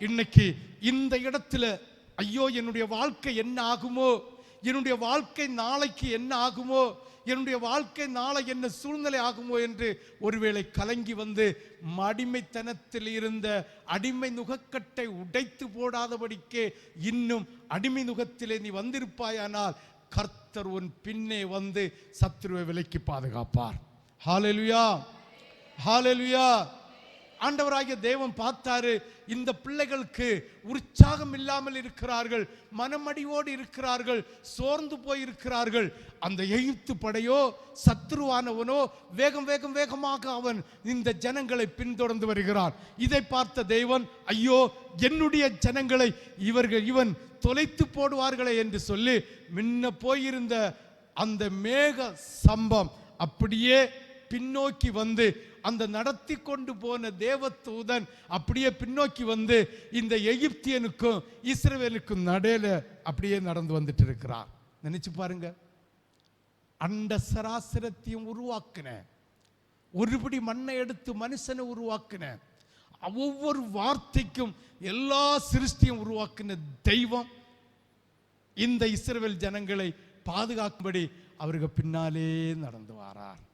இன்னைக்கு இந்த இடத்துல ஐயோ என்னுடைய வாழ்க்கை என்ன ஆகுமோ? என்னுடைய வாழ்க்கை நாளைக்கு என்ன ஆகுமோ? என்னுடைய வாழ்க்கை நாளை என்ன சூழ்நிலை ஆகுமோ என்று ஒருவேளை கலங்கி வந்து அடிமைத்தனத்தில் இருந்த அடிமை நுகக்கட்டை உடைத்து போடாதபடிக்கே இன்னும் அடிமை நுகத்திலே நீ வந்திருப்பாயானால் கர்த்தர் உன் பின்னே வந்து சத்ருவை விலைக்கு பாதுகாப்பார். ஹாலெலுயா ஹாலெலுயா ஆண்டவராகிய தேவன் பார்த்தாரு இந்த பிள்ளைகளுக்கு உற்சாகம் இல்லாமல் இருக்கிறார்கள் மனமடிவோடு இருக்கிறார்கள் சோர்ந்து போயிருக்கிறார்கள். அந்த எகிப்து படையோ சத்ருவானவனோ வேகம் வேகம் வேகமாக அவன் இந்த ஜனங்களை பின்தொடர்ந்து வருகிறான். இதை பார்த்த தேவன் ஐயோ என்னுடைய ஜனங்களை இவர்கள் இவன் தொலைத்து போடுவார்களே என்று சொல்லி முன்ன போயிருந்த அந்த மேக சம்பம் அப்படியே பின்னோக்கி வந்து அந்த நடத்தி கொண்டு போன தேவதூதன் அப்படியே பின்னோக்கி வந்து இந்த எகிப்தியனுக்கும் இஸ்ரவேலுக்கும் நடையில அப்படியே நடந்து வந்துட்டு இருக்கிறார் நினைச்சு பாருங்க. அண்ட சராசரத்தையும் உருவாக்கின. ஒருபடி மண்ணை எடுத்து மனுஷனை உருவாக்கின. ஒவ்வொரு வார்த்தைக்கும் எல்லா சிருஷ்டியும் உருவாக்கின தெய்வம். இந்த இஸ்ரவேல் ஜனங்களை பாதுகாக்கும்படி அவருக்கு பின்னாலே நடந்து வாரார்.